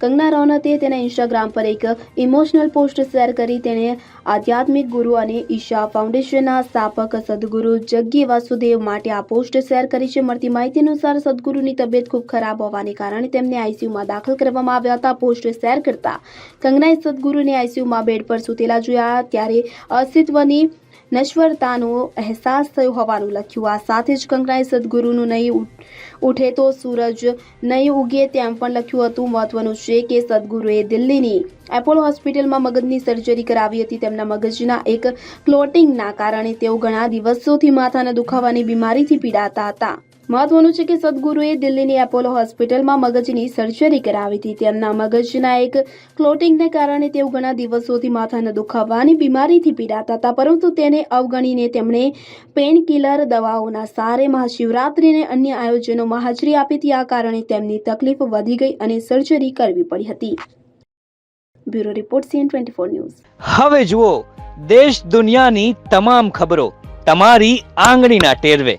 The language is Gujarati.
કંગના રનૌતે તેના ઇન્સ્ટાગ્રામ પર એક ઇમોશનલ પોસ્ટ શેર કરી. તેણે આધ્યાત્મિક ગુરુ અને ઈશા ફાઉન્ડેશનના સ્થાપક સદગુરુ જગ્ગી વાસુદેવ માટે આ પોસ્ટ શેર કરી છે. મળતી માહિતી અનુસાર સદગુરુની તબિયત ખૂબ ખરાબ હોવાને કારણે તેમને આઈસીયુમાં દાખલ કરવામાં આવ્યા હતા. પોસ્ટ શેર કરતા કંગનાએ સદગુરુને આઈસીયુમાં બેડ પર સૂતેલા જોયા. ત્યારે અસ્તિત્વની નશ્વરતાનો અહેસાસ થયો હોવાનું લખ્યું આ સાથે જ કંકરાએ સદગુરુનું નહીં ઉઠે તો સૂરજ નહીં ઉગે તેમ પણ લખ્યું હતું મહત્વનું છે કે સદગુરુએ દિલ્હીની એપોલો હોસ્પિટલમાં મગજની સર્જરી કરાવી હતી તેમના મગજના એક ક્લોટિંગના કારણે તેઓ ઘણા દિવસોથી માથાના દુખાવાની બીમારીથી પીડાતા હતા। મહત્વનું છે કે સદગુરુએ દિલ્હીની એપોલો હોસ્પિટલમાં મગજની સર્જરી કરાવી હતી. તેમના મગજના એક ક્લોટિંગને કારણે તેઓ ઘણા દિવસોથી માથાના દુખાવાની બીમારીથી પીડાતા હતા, પરંતુ તેને અવગણીને તેમણે પેનકિલર દવાઓના સારે મહાશિવરાત્રિને અન્ય આયોજનોમાં હાજરી આપી હતી. આ કારણે તેમની તકલીફ વધી ગઈ અને સર્જરી કરવી પડી હતી. Bureau report CN twenty four news. હવે જુઓ, દેશ દુનિયાની તમામ ખબરો તમારી આંગળીના ટેરવે.